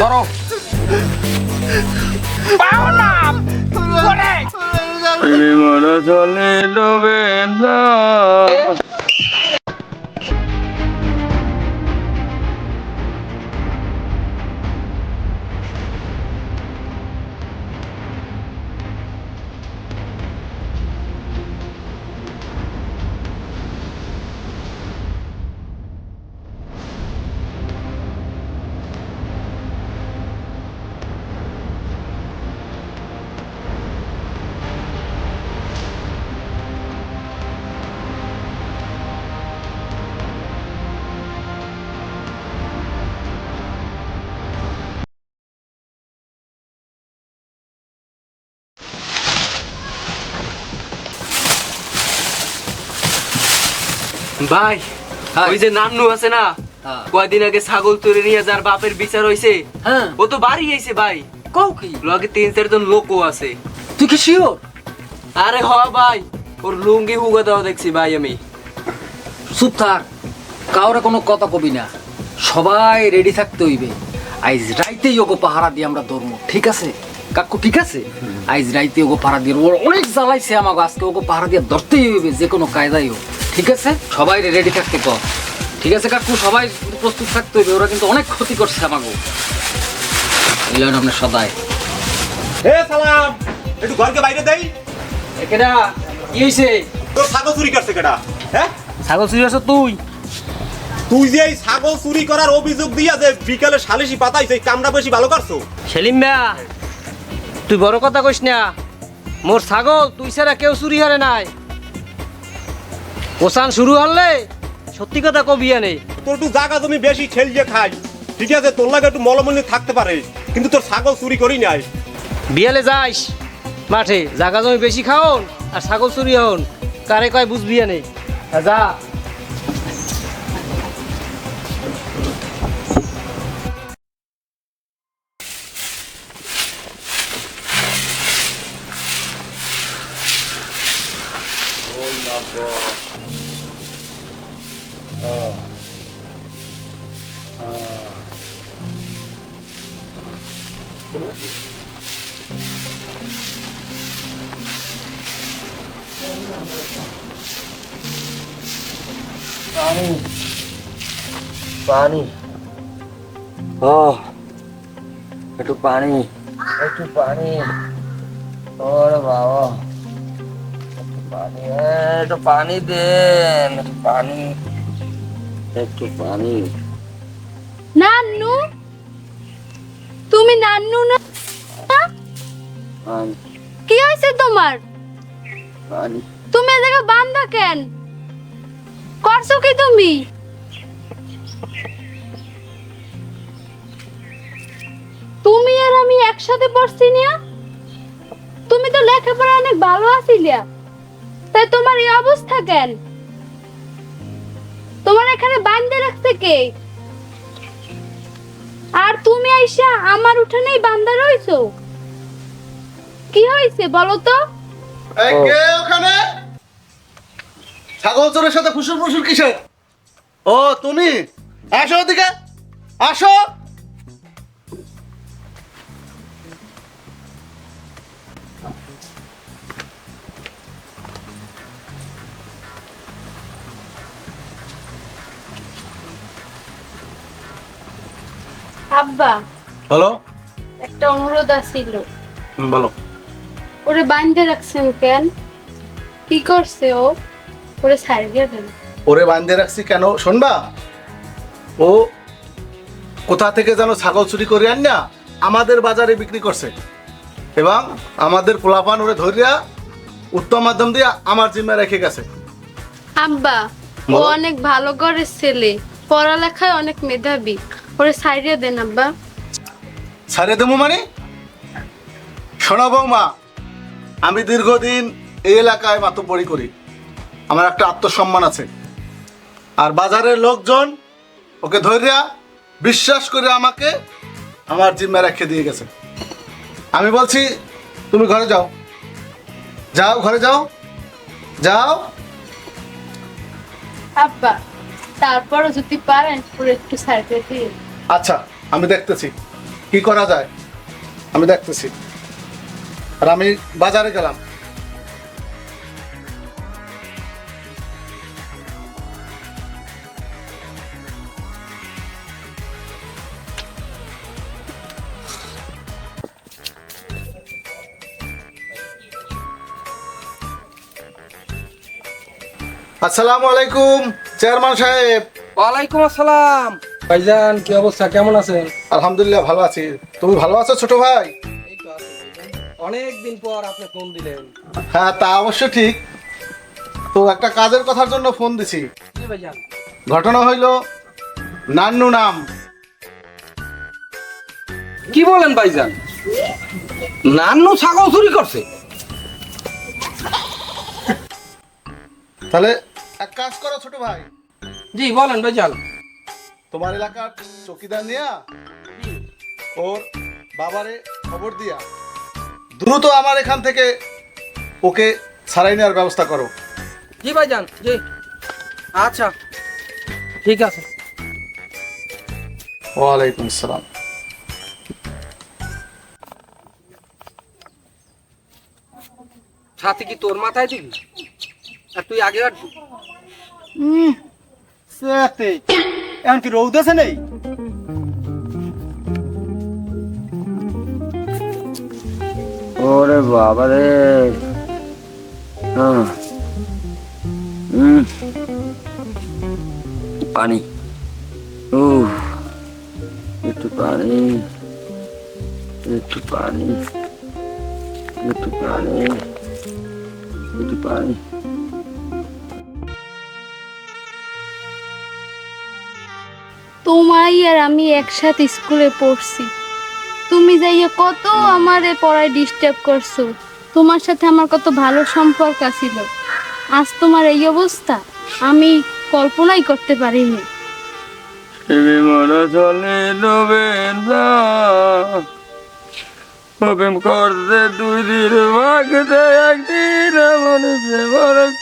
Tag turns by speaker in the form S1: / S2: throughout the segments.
S1: ধরো পাও না
S2: চলে ডোবে
S3: ভাই ওই যে নান্নু আছে না
S4: হ্যাঁ।
S3: কয়দিন আগে ছাগল তুলে নিয়ে যার বাপের বিচার হইছে
S4: হ্যাঁ।
S3: ও তো বাড়ি আইছে ভাই।
S4: কও কি?
S3: লগে তিন চারজন লোকও আছে।
S4: তুই কি শিওর?
S3: আরে হ ভাই ওর লুঙ্গি হুগা দেওয়া দেখছি ভাই আমি।
S4: চুপ থাক কাউরে কোনো কথা কবি না। সবাই রেডি থাকতে হইবে। আইজ রাইতেই ওগো পাহারা দিয়ে আমরা ধরবো ঠিক আছে? কাকু ঠিক আছে? আইজ রাইতে ওগো পাহারা দিয়ে ওর অনেক জ্বালাইছে আমাকে আজকে ওগো পাহারা দিয়ে ধরতেই হইবে যে কোনো কায়দাই হোক। ঠিক আছে? সবাই রেডি থাকতে কর। ঠিক আছে কাকু? সবাই প্রস্তুত থাকতে হইবে। ওরা কিন্তু অনেক ক্ষতি করছে আমাকে এলেন আপনার সদাই
S5: হে সালাম! একটু ঘরকে বাইরে দেই।
S4: একেডা কি হইছে?
S5: তোর ছাগল চুরি করছে কেডা? হ্যাঁ?
S4: ছাগল চুরি আছো তুই?
S5: তুই যে এই ছাগল চুরি করার অভিযোগ দিয়া যে বিকালে সালিশি পাতাইছে এই কামটা বেশি ভালো করছ?
S6: সেলিম মিয়া তুই বড় কথা কইস না। মোর ছাগল তুই ছাড়া কেউ চুরি হারে নাই। ওসান শুরু হলে? সত্যি কথা কবি নেই।
S5: তোর একটু জাগা তুমি বেশি ছেলিয়ে খাই ঠিক আছে তোর লাগে একটু মলমলি থাকতে পারে কিন্তু তোর ছাগল চুরি করি নাই।
S6: বিয়ালে যাইস মাঠে জাগা জমি বেশি খাওন আর ছাগল চুরি হন কারে কয় বুঝবি নেই। যা।
S2: পানি। ও। একটু পানি। একটু পানি। ওরে বাবা। পানি। একটু পানি দেন। পানি। একটু পানি।
S7: নান্নু? তুমি নান্নু না? কি হয়েছে তোমার?
S2: পানি।
S7: তুমি এ জায়গায় বান্ধা কেন? করছ কি তুমি? তুমি আর আমি একসাথে পড়ছি না তুমি তো লেখাপড়া অনেক ভালো আছিলিয়া তাই তোমার এই অবস্থা কেন? তোমার এখানে বান্ধে রাখতে কে? আর তুমি আইসা আমার উঠানেই বান্ধা রইছো কি হয়েছে বলো তো?
S8: এই কে ওখানে? ছাগল চোরের সাথে ফুসুর ফুসুর কিসের? ও তুমি? আসো ওদিকে। আসো।
S7: আব্বা
S8: বলো
S7: একটা অনুরোধ আছিল।
S8: বলো।
S7: ওরে বাইন্ধে রাখছেন কেন? কি করছে ও? ওরে সারিয়ে দেন
S8: ওরে বান্ধে রাখছি কেন? শুনবা? ও কোথা থেকে যেন ছাগল চুরি করে আন না আমাদের বাজারে বিক্রি করছে। এবং আমাদের পোলাপান ওরে ধরিয়া উত্তম মাধ্যম দিয়ে আমার জিম্মা রেখে গেছে।
S7: আব্বা ও অনেক ভালো করে ছেলে। পড়ালেখায় অনেক মেধাবী। ওরে সারিয়ে দেন আব্বা।
S8: ছাড়ে দেবো মানে? শোনো বৌমা আমি দীর্ঘদিন এই এলাকায় মাতব্বরি করি। আমার একটা আত্মসম্মান আছে। আর বাজারের লোকজন ওকে ধরিয়া বিশ্বাস করে আমাকে আমার জিম্মা রেখে দিয়ে গেছে। আমি বলছি তুমি ঘরে যাও। যাও ঘরে যাও। যাও।
S7: আব্বা তারপরও যদি পারেন পুরো একটু সার্ভে দিয়ে।
S8: আচ্ছা আমি দেখতেছি। কি করা যায়? আমি দেখতেছি। আর আমি বাজারে গেলাম। আসসালামু আলাইকুম চেয়ারম্যান সাহেব।
S1: ওয়ালাইকুম আসসালাম। ভাইজান কি অবস্থা? কেমন আছেন?
S8: আলহামদুলিল্লাহ ভালো আছি। তুমি ভালো আছো ছোট ভাই?
S1: এই তো আছি অনেক দিন পর আপনি ফোন দিলেন।
S8: হ্যাঁ তা অবশ্য ঠিক। তো একটা কাজের কথার জন্য ফোন দিছি।
S1: কি ভাইজান।
S8: ঘটনা হইল নান্নু নাম।
S1: কি বলেন ভাইজান? নান্নু ছাগল চুরি করছে।
S8: তাহলে এক কাজ করো ছোট ভাই।
S1: জি বলেন ভাইজান
S8: তোমার এলাকার চকিদার নিয়া ওর বাবারে খবর দিয়া দ্রুত আমার এখান থেকে ওকে ছাড়াই নেওয়ার ব্যবস্থা করো।
S1: জি ভাইজান জি। আচ্ছা ঠিক আছে।
S8: ওয়ালাইকুম আসসালাম।
S1: ছাতি কি তোর মাথায় দিবি? আর তুই আগে আসবি
S6: এখন কি রৌদ আছে নেই?
S2: ওরে বাবা রে। উম। পানি। ও একটু পানি। একটু পানি। একটু পানি। একটু পানি।
S7: তোমাই আর আমি একসাথে স্কুলে পড়ছি। তুমি যাইয়া কত আমারে পড়ায় ডিস্টার্ব করছ। তোমার সাথে আমার কত ভালো সম্পর্ক ছিল। আজ তোমার এই অবস্থা, আমি কল্পনাই করতে পারিনি।
S2: একদিন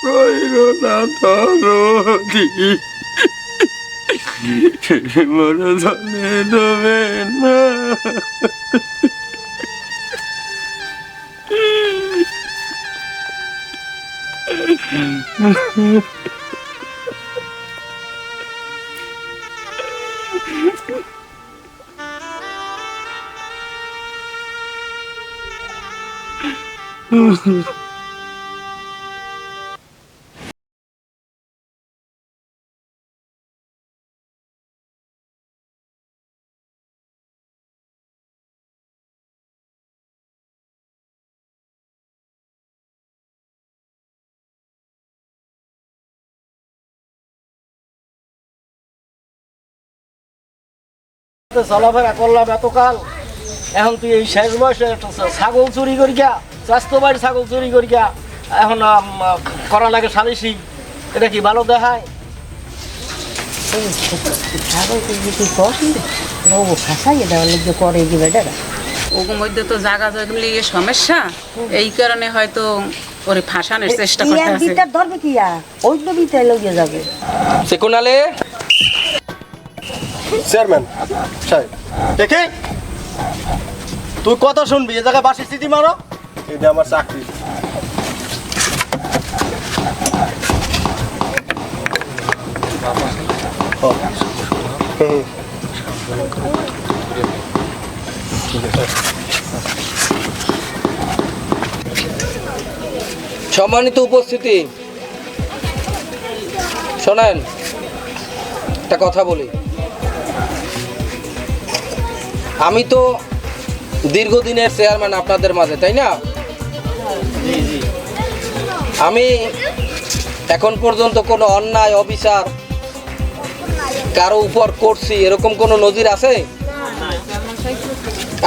S2: কইল না চলে ডোবেন না
S6: চলাফেরা করলাম এতকাল। এখন তুই এই শেষ বয়সে ছাগল চুরি করি গা স্বাস্থ্য বাড়ি ছাগল চুরি করি গা এখন করা লাগে সালিসি এটা কি ভালো দেখায়?
S9: ওগুর মধ্যে তো জায়গা জগলে সমস্যা। এই কারণে হয়তো ওরে ফাঁসানোর চেষ্টা করতে আছে।
S10: ধরবে কি ওই তো বিতে লইয়ে যাবে।
S1: সেকোনালে
S8: চেয়ারম্যান সাহেব।
S6: দেখে। তুই কথা শুনবি, এ জায়গায় বাসি স্থিতি মারো।
S5: এটা আমার চাকরি।
S1: সম্মানিত উপস্থিতি। শোনেন, একটা কথা বলি। আমি তো দীর্ঘদিনের চেয়ারম্যান আপনাদের মাঝে, তাই না? আমি এখন পর্যন্ত কোনো অন্যায়, অবিচার কারও উপর করছি, এরকম কোনো নজির আছে?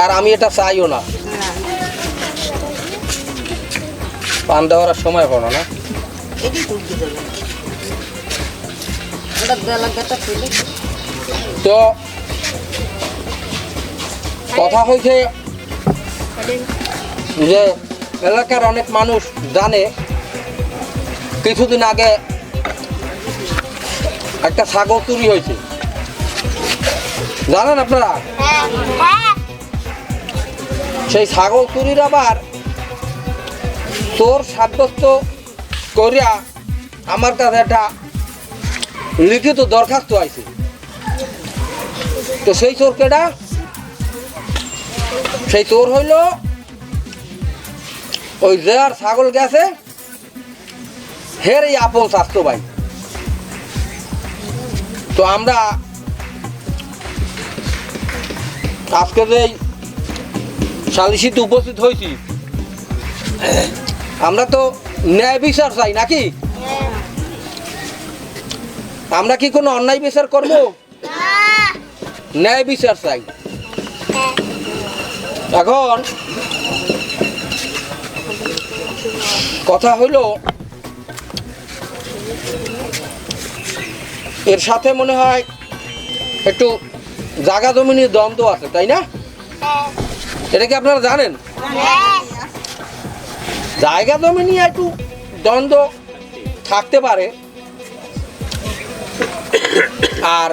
S1: আর আমি এটা চাইও না। পান দেওয়ার সময় পড়ো না। তো কথা হয়েছে যে এলাকার অনেক মানুষ জানে, কিছুদিন আগে একটা ছাগল চুরি হয়েছে। জানেন আপনারা? সেই ছাগল চুরির আবার তোর সাব্যস্ত করিয়া আমার কাছে একটা লিখিত দরখাস্ত আছে তো সেই চোর কেডা? সেই তোর হইল ওই আর ছাগল গেছে হের এই আপন স্বাস্থ্য ভাই। তো আমরা আজকে যে সালিসিতে উপস্থিত হয়েছি আমরা তো ন্যায় বিচার চাই নাকি? আমরা কি কোনো অন্যায় বিচার করব? ন্যায় বিচার চাই। এখন কথা হইল, এর সাথে মনে হয় একটু জাগা জমি নিয়ে দ্বন্দ্ব আছে, তাই না? এটা কি আপনারা জানেন? জায়গা জমি নিয়ে একটু দ্বন্দ্ব থাকতে পারে। আর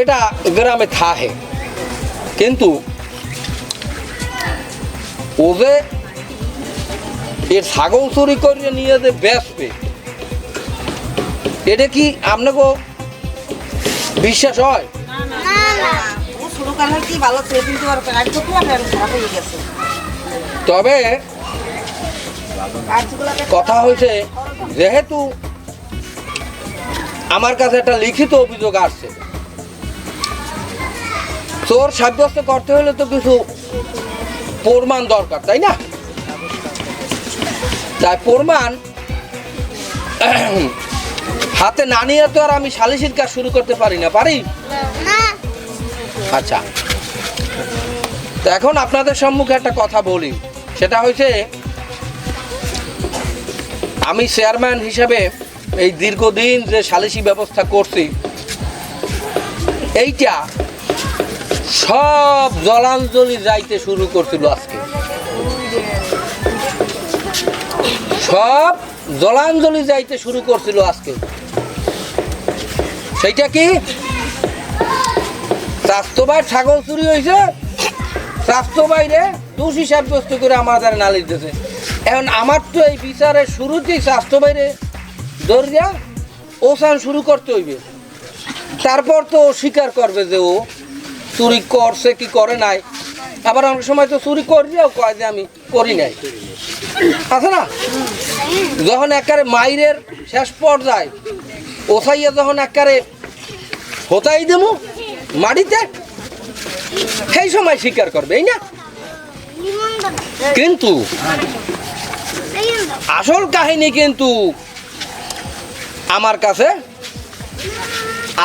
S1: এটা গ্রামে থাহে কিন্তু ও যে এর ছাগল চুরি করে নিয়ে যে বেসবে এটা কি আপনাকে বিশ্বাস হয়? তবে কথা হয়েছে যেহেতু আমার কাছে একটা লিখিত অভিযোগ আসছে চোর সাব্যস্ত করতে হলে তো কিছু প্রমাণ দরকার তাই না? তাই প্রমাণ হাতে না নিয়ে তো আর আমি সালিসির কাজ শুরু করতে পারি না পারি? আচ্ছা। তো এখন আপনাদের সম্মুখে একটা কথা বলি। সেটা হয়েছে আমি চেয়ারম্যান হিসেবে এই দীর্ঘদিন যে সালিসি ব্যবস্থা করছি এইটা সব জলাঞ্জলি যাইতে শুরু করছিল আজকে। সব জলাঞ্জলি যাইতে শুরু করছিল আজকে। সেইটা কি? স্বাস্থ্যবাই ছাগল চুরি হয়েছে স্বাস্থ্য বাইরে দোষী সাব্যস্ত করে আমাদের নালিশ দিয়েছে এখন আমার তো এই বিচারের শুরুতেই স্বাস্থ্য বাইরে দরিয়া ওসান শুরু করতে হইবে। তারপর তো ও স্বীকার করবে যে ও চুরি করছে, কি করে নাই? আবার অনেক সময় তো চুরি করিয়াও কয় যে আমি করি নাই। আছে না? যখন একারে মাইরের শেষ পর্যায়ে, ওসাইয়া যখন একারে হতাই দেবো মাটিতে, সেই সময় স্বীকার করবে, এই না? কিন্তু আসল কাহিনী কিন্তু আমার কাছে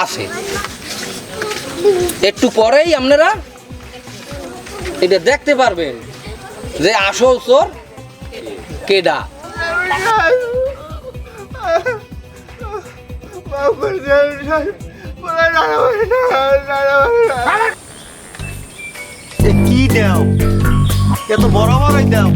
S1: আছে। একটু পরেই আপনারা এটা দেখতে পারবেন যে আসল চোর কেডা।
S8: কি দাও? এত বড় বড়ই দাও?